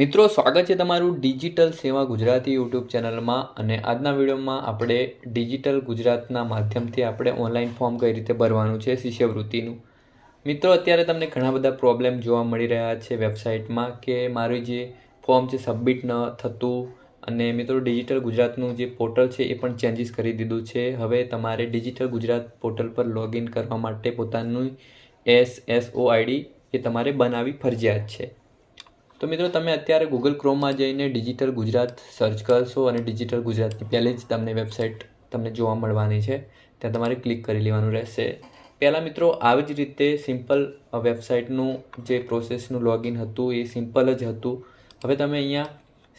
મિત્રો, સ્વાગત છે તમારું ડિજિટલ સેવા ગુજરાતી યુટ્યુબ ચેનલમાં અને આજના વિડીયોમાં આપણે ડિજિટલ ગુજરાતના માધ્યમથી આપણે ઓનલાઈન ફોર્મ કઈ રીતે ભરવાનું છે, શિષ્યવૃત્તિનું. મિત્રો, અત્યારે તમને ઘણા બધા પ્રોબ્લેમ જોવા મળી રહ્યા છે વેબસાઇટમાં કે મારું જે ફોર્મ છે સબમિટ ન થતું અને મિત્રો, ડિજિટલ ગુજરાતનું જે પોર્ટલ છે એ પણ ચેન્જીસ કરી દીધું છે. હવે તમારે ડિજિટલ ગુજરાત પોર્ટલ પર લોગિન કરવા માટે પોતાનું એસ એસ ઓ આઈડી એ તમારે બનાવવી ફરજિયાત છે. તો મિત્રો, તમે અત્યારે ગૂગલ ક્રોમમાં જઈને ડિજિટલ ગુજરાત સર્ચ કરશો અને ડિજિટલ ગુજરાતની પહેલી જ તમને વેબસાઇટ તમને જોવા મળવાની છે. ત્યાં તમારે ક્લિક કરી લેવાનું રહેશે. પહેલાં મિત્રો, આવી જ રીતે સિમ્પલ વેબસાઇટનું જે પ્રોસેસનું લોગિન હતું એ સિમ્પલ જ હતું. હવે તમે અહીંયા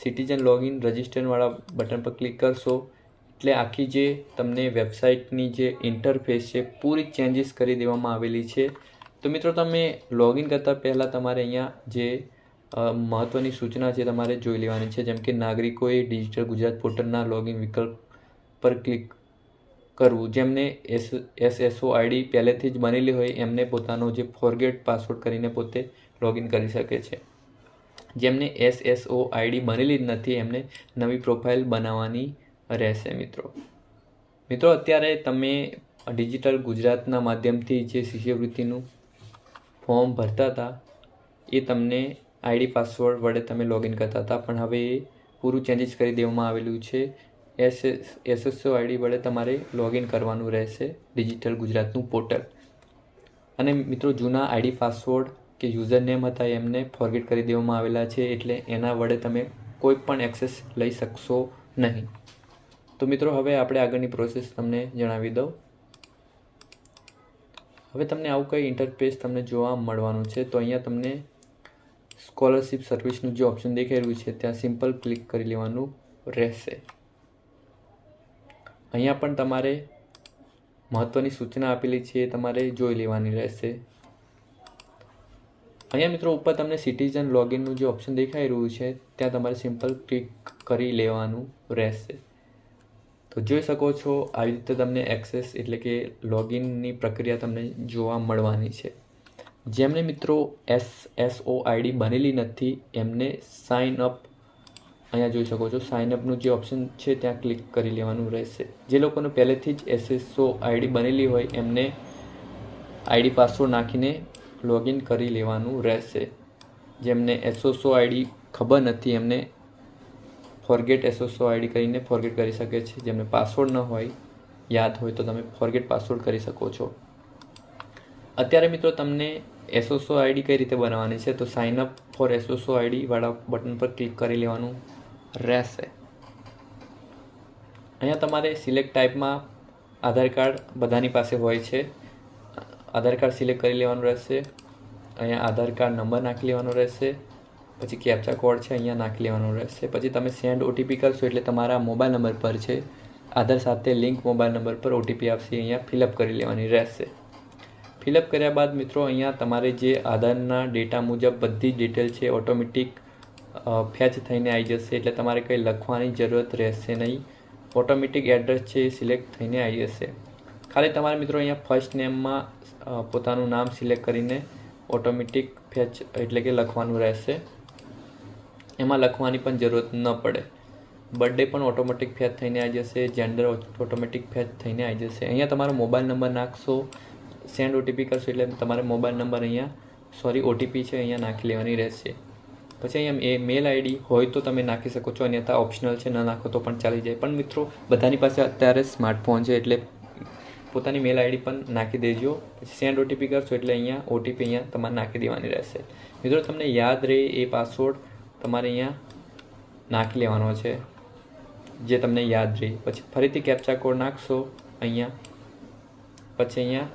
સિટીઝન લોગિન રજિસ્ટરવાળા બટન પર ક્લિક કરશો. એટલે આખી જે તમને વેબસાઇટની જે ઇન્ટરફેસ છે, પૂરી ચેન્જીસ કરી દેવામાં આવેલી છે. તો મિત્રો, તમે લોગિન કરતાં પહેલાં તમારે અહીંયા જે મહત્ત્વની સૂચના છે તમારે જોઈ લેવાની છે, જેમ કે નાગરિકોએ ડિજિટલ ગુજરાત પોર્ટલના લોગિન વિકલ્પ પર ક્લિક કરવું. જેમને એસ એસએસઓ આઈડી પહેલેથી જ બનેલી હોય, એમને પોતાનો જે ફોરગેટ પાસવર્ડ કરીને પોતે લોગિન કરી શકે છે. જેમને એસએસઓ આઈડી બનેલી જ નથી, એમને નવી પ્રોફાઇલ બનાવવાની રહેશે મિત્રો. મિત્રો, અત્યારે તમે ડિજિટલ ગુજરાતના માધ્યમથી જે શિષ્યવૃત્તિનું ફોર્મ ભરતા હતા, એ તમને આઈડી, પાસવર્ડ વડે તમે લોગિન કરતા હતા, પણ હવે એ પૂરું ચેન્જીસ કરી દેવામાં આવેલું છે. એસ, એસએસઓ આઈડી વડે તમારે લોગિન કરવાનું રહેશે ડિજિટલ ગુજરાતનું પોર્ટલ. અને મિત્રો, જૂના આઈડી, પાસવર્ડ કે યુઝર નેમ હતા એમને ફોરગેટ કરી દેવામાં આવેલા છે, એટલે એના વડે તમે કોઈ પણ એક્સેસ લઈ શકશો નહીં. તો મિત્રો, હવે આપણે આગળની પ્રોસેસ તમને જણાવી દઉં. હવે તમને આવું કંઈ ઇન્ટરફેસ તમને જોવા મળવાનું છે, તો અહીંયા તમને સ્કોલરશિપ સર્વિસનું જે ઓપ્શન દેખાઈ રહ્યું છે, ત્યાં સિમ્પલ ક્લિક કરી લેવાનું રહેશે. અહીંયા પણ તમારે મહત્ત્વની સૂચના આપેલી છે, એ તમારે જોઈ લેવાની રહેશે. અહીંયા મિત્રો ઉપર તમને સિટીઝન લોગિનનું જે ઓપ્શન દેખાઈ રહ્યું છે, ત્યાં તમારે સિમ્પલ ક્લિક કરી લેવાનું રહેશે. તો જોઈ શકો છો, આવી રીતે તમને એક્સેસ એટલે કે લોગિનની પ્રક્રિયા તમને જોવા મળવાની છે. જેમને મિત્રો એસ એસ ઓ આઈડી બનેલી નથી, એમને સાઇન અપ અહીંયા જોઈ શકો છો. સાઇન અપનું જે ઓપ્શન છે, ત્યાં ક્લિક કરી લેવાનું રહેશે. જે લોકોને પહેલેથી જ એસએસઓ આઈડી બનેલી હોય, એમને આઈડી પાસવર્ડ નાખીને લોગિન કરી લેવાનું રહેશે. જેમને એસઓસો આઈડી ખબર નથી, એમને ફોરગેટ એસઓસો આઈડી કરીને ફોરગેટ કરી શકે છે. જેમને પાસવર્ડ ન હોય, યાદ હોય, તો તમે ફોરગેટ પાસવર્ડ કરી શકો છો. અત્યારે મિત્રો તમને એસોસો આઈડી કઈ રીતે બનાવવાની છે, તો sign up for SSO ID વાળા બટન પર ક્લિક કરી લેવાનું રહેશે. અહીંયા તમારે સિલેક્ટ ટાઈપમાં આધાર કાર્ડ બધાની પાસે હોય છે. આધાર કાર્ડ સિલેક્ટ કરી લેવાનું રહેશે. અહીંયા આધાર કાર્ડ નંબર નાખી લેવાનો રહેશે. પછી કેપ્ચા કોડ છે, અહીંયા નાખી લેવાનો રહેશે. પછી તમે સેન્ડ ઓટીપી કરશો એટલે તમારા મોબાઈલ નંબર પર છે. આધાર સાથે લિંક મોબાઈલ નંબર પર ઓટીપી આપશે અહીંયા ફિલઅપ કરી લેવાની રહેશે. ફિલઅપ કર્યા બાદ મિત્રો અહીંયા તમારે જે આધારના ડેટા મુજબ બધી ડિટેલ છે, ઓટોમેટિક ફેચ થઈને આવી જશે. એટલે તમારે કંઈ લખવાની જરૂરત રહેશે નહીં. ઓટોમેટિક એડ્રેસ છે એ સિલેક્ટ થઈને આવી જશે. ખાલી તમારે મિત્રો અહીંયા ફર્સ્ટ નેમમાં પોતાનું નામ સિલેક્ટ કરીને ઓટોમેટિક ફેચ એટલે કે લખવાનું રહેશે. એમાં લખવાની પણ જરૂરત ન પડે. બર્થડે પણ ઓટોમેટિક ફેચ થઈને આવી જશે. જેન્ડર ઓટોમેટિક ફેચ થઈને આવી જશે. અહીંયા તમારો મોબાઈલ નંબર નાખશો. સેન્ડ ઓટીપી કરશો એટલે તમારે મોબાઈલ નંબર અહીંયા સોરી ઓટીપી છે, અહીંયા નાખી લેવાની રહેશે. પછી અહીંયા એ મેલ આઈડી હોય તો તમે નાખી શકો છો, અન્યથા ઓપ્શનલ છે, ન નાખો તો પણ ચાલી જાય. પણ મિત્રો, બધાની પાસે અત્યારે સ્માર્ટફોન છે, એટલે પોતાની મેલ આઈડી પણ નાખી દેજો. પછી સેન્ડ ઓટીપી કરશો એટલે અહીંયા ઓટીપી અહીંયા તમારે નાખી દેવાની રહેશે. મિત્રો, તમને યાદ રહે એ પાસવર્ડ તમારે અહીંયા નાખી લેવાનો છે, જે તમને યાદ રહે. પછી ફરીથી કેપ્ચા કોડ નાખશો, અહીંયા. પછી અહીંયા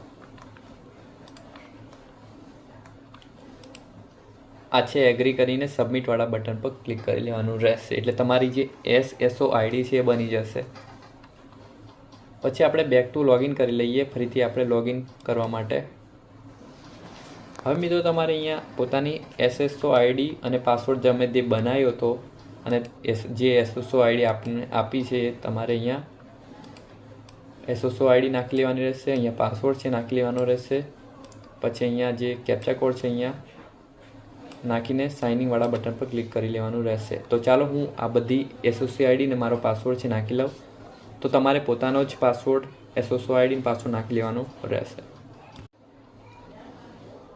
આ છે એગ્રી કરીને સબમિટવાળા બટન પર ક્લિક કરી લેવાનું રહેશે. એટલે તમારી જે એસ એસઓ આઈડી છે એ બની જશે. પછી આપણે બેક ટુ લોગિન કરી લઈએ, ફરીથી આપણે લોગિન કરવા માટે. હવે મિત્રો, તમારે અહીંયા પોતાની એસએસઓ આઈડી અને પાસવર્ડ જમે તે બનાવ્યો હતો અને જે એસએસઓ આઈડી આપને આપી છે તમારે અહીંયા એસએસઓ આઈડી નાખી લેવાની રહેશે, અહીંયા પાસવર્ડ છે નાખી લેવાનો રહેશે. પછી અહીંયા જે કેપ્ચા કોડ છે અહીંયા નાખીને સાઇનિંગવાળા બટન પર ક્લિક કરી લેવાનું રહેશે. તો ચાલો હું આ બધી એસઓસી આઈડી ને મારો પાસવર્ડ છે નાખી લઉં. તો તમારે પોતાનો જ પાસવર્ડ એસઓસો આઈડી પાસવર્ડ નાખી લેવાનો રહેશે.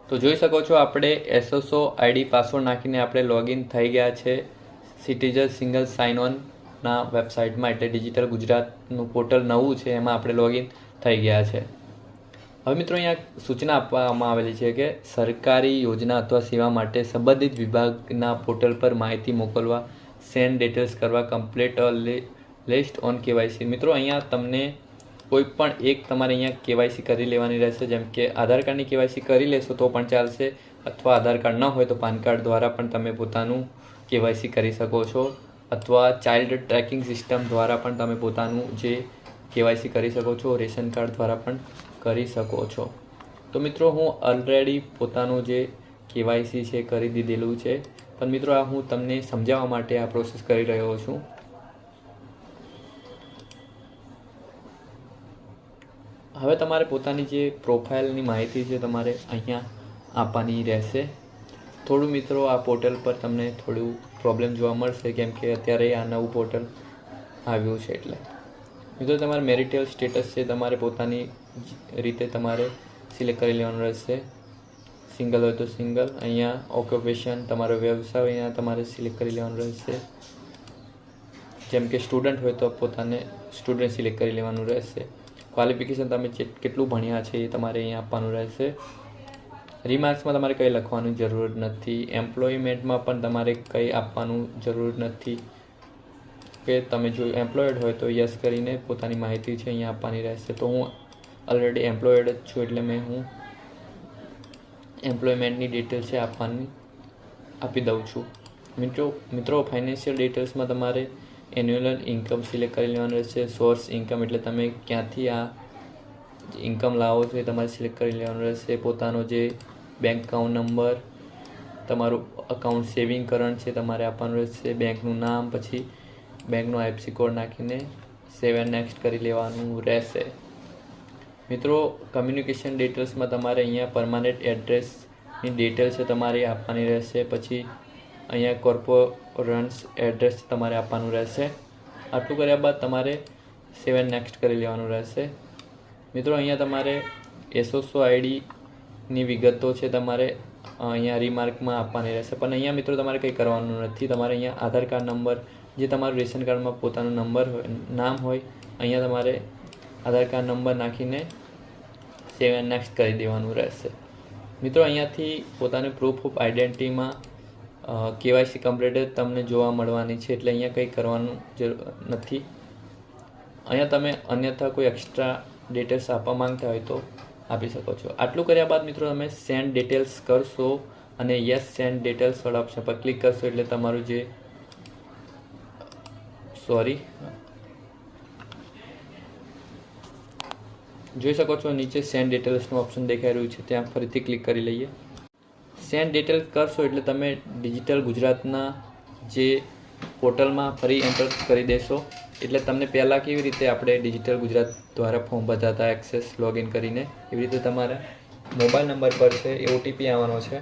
તો જોઈ શકો છો આપણે એસઓસો આઈડી પાસવર્ડ નાખીને આપણે લોગિન થઈ ગયા છે સિટીઝન સિંગલ સાઇન ઓનના વેબસાઇટમાં એટલે ડિજિટલ ગુજરાતનું પોર્ટલ નવું છે, એમાં આપણે લોગિન થઈ ગયા છે. હવે મિત્રો અહીંયા સૂચના આપવામાં આવેલી છે કે સરકારી યોજના અથવા સેવા માટે સંબંધિત વિભાગના પોર્ટલ પર માહિતી મોકલવા સેન્ડ ડિટેલ્સ કરવા કમ્પ્લીટ લિસ્ટ ઓન કેવાયસી મિત્રો અહીંયા તમને કોઈ પણ એક તમારે અહીંયા કેવાયસી કરી લેવાની રહેશે. જેમ કે આધાર કાર્ડની કેવાયસી કરી લેશો તો પણ ચાલશે, અથવા આધાર કાર્ડ ન હોય તો પાન કાર્ડ દ્વારા પણ તમે પોતાનું કેવાયસી કરી શકો છો, અથવા ચાઇલ્ડ ટ્રેકિંગ સિસ્ટમ દ્વારા પણ તમે પોતાનું જે કેવાયસી કરી શકો છો, રેશન કાર્ડ દ્વારા પણ કરી શકો છો. તો મિત્રો, હું ઓલરેડી પોતાનું જે કેવાયસી છે કરી દીધેલું છે. પણ મિત્રો, આ હું તમને સમજાવવા માટે આ પ્રોસેસ કરી રહ્યો છું. હવે તમારે પોતાની જે પ્રોફાઇલની માહિતી છે તમારે અહીંયા આપવાની રહેશે. થોડું મિત્રો, આ પોર્ટલ પર તમને થોડું પ્રોબ્લેમ જોવા મળશે, કેમ કે અત્યારે આ નવું પોર્ટલ આવ્યું છે એટલે. મિત્રો, તમારે મેરિટલ સ્ટેટસ છે, તમારે પોતાની રીતે તમારે સિલેક્ટ કરી લેવાનું રહેશે. સિંગલ હોય તો સિંગલ અહીંયા ઓક્યુપેશન તમારો વ્યવસાય અહીંયા તમારે સિલેક્ટ કરી લેવાનું રહેશે. જેમ કે સ્ટુડન્ટ હોય તો પોતાને સ્ટુડન્ટ સિલેક્ટ કરી લેવાનું રહેશે. ક્વોલિફિકેશન તમે કેટલું ભણ્યા છે એ તમારે અહીંયા આપવાનું રહેશે. રિમાર્ક્સમાં તમારે કંઈ લખવાની જરૂર નથી. એમ્પ્લોયમેન્ટમાં પણ તમારે કંઈ આપવાનું જરૂર નથી. કે તમે જો એમ્પ્લોયડ હોય તો યસ કરીને પોતાની માહિતી છે અહીંયા આપવાની રહેશે. તો હું ઓલરેડી એમ્પ્લોયડ જ છું એટલે મેં હું એમ્પ્લોયમેન્ટની ડિટેલ છે આપવાની આપી દઉં છું. મિત્રો મિત્રો ફાઇનાન્શિયલ ડિટેલ્સમાં તમારે એન્યુઅલ ઇન્કમ સિલેક્ટ કરી લેવાનું રહેશે સોર્સ ઇન્કમ એટલે તમે ક્યાંથી આ ઇન્કમ લાવો છો એ તમારે સિલેક્ટ કરી લેવાનું રહેશે. પોતાનો જે બેંક અકાઉન્ટ નંબર તમારું અકાઉન્ટ સેવિંગ કરંટ છે તમારે આપવાનું રહેશે બેંકનું નામ, પછી બેંકનો આઈએફસી કોડ નાખીને સેવન નેક્સ્ટ કરી લેવાનું રહેશે. મિત્રો કમ્યુનિકેશન ડિટેલ્સમાં તમારે અહીંયા પરમાનન્ટ એડ્રેસની ડિટેલ છે તમારે આપવાની રહેશે. પછી અહીંયા કોર્પોરન્સ એડ્રેસ તમારે આપવાનું રહેશે. આટલું કર્યા બાદ તમારે સેવન નેક્સ્ટ કરી લેવાનું રહેશે. મિત્રો, અહીંયા તમારે એસોસો આઈડીની વિગતો છે તમારે અહીંયા રિમાર્કમાં આપવાની રહેશે. પણ અહીંયા મિત્રો તમારે કંઈ કરવાનું નથી. તમારે અહીંયા આધાર કાર્ડ નંબર જે તમારું રેશન કાર્ડમાં પોતાનો નંબર હોય, નામ હોય, અહીંયા તમારે આધાર કાર્ડ નંબર નાખીને સેવન નેક્સ્ટ કરી દેવાનું રહેશે. મિત્રો, અહીંયાથી પોતાની પ્રૂફ ઓફ આઈડેન્ટિટીમાં કેવાયસી કમ્પ્લીટ તમને જોવા મળવાની છે, એટલે અહીંયા કંઈ કરવાનું જરૂર નથી. અહીંયા તમે અન્યથા કોઈ એક્સ્ટ્રા ડિટેલ્સ આપવા માંગતા હોય તો આપી શકો છો. આટલું કર્યા બાદ મિત્રો, તમે સેન્ડ ડિટેલ્સ કરશો અને યસ સેન્ડ ડિટેલ્સ વાળા ઓપ્શન પર ક્લિક કરશો એટલે તમારું જે સોરી. જોઈ શકો છો, નીચે સેન્ડ ડિટેલ્સનું ઓપ્શન દેખાઈ રહ્યું છે, ત્યાં ફરીથી ક્લિક કરી લઈએ. સેન્ડ ડિટેલ્સ કરશો એટલે તમે ડિજિટલ ગુજરાતના જે પોર્ટલમાં ફરી એન્ટર કરી દેશો. એટલે તમને પહેલાં કેવી રીતે આપણે ડિજિટલ ગુજરાત દ્વારા ફોર્મ ભરતા એક્સેસ લોગિન કરીને, એવી રીતે તમારા મોબાઈલ નંબર પર છે, એ ઓટીપી આવવાનો છે.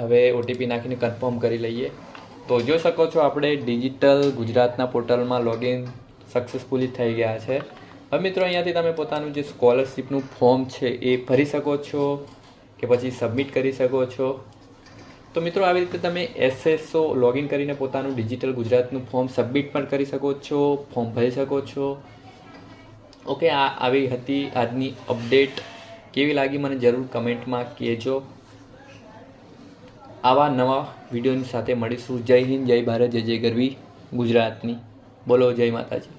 હવે ઓટીપી નાખીને કન્ફર્મ કરી લઈએ. તો જોઈ શકો છો આપણે ડિજિટલ ગુજરાતના પોર્ટલમાં લોગિન સક્સેસફુલી થઈ ગયા છે. હવે મિત્રો અહીંયાથી તમે પોતાનું જે સ્કોલરશિપનું ફોર્મ છે એ ભરી શકો છો કે પછી સબમિટ કરી શકો છો. તો મિત્રો આવી રીતે તમે એસએસઓ લોગિન કરીને પોતાનું ડિજિટલ ગુજરાતનું ફોર્મ સબમિટ પણ કરી શકો છો ફોર્મ ભરી શકો છો. ઓકે આ આવી હતી આજની અપડેટ કેવી લાગી મને જરૂર કમેન્ટમાં કહેજો. આવા નવા વિડીયોની સાથે મળીશું. જય હિન્દ, જય ભારત, જય જય ગરવી ગુજરાતની. બોલો, જય માતાજી.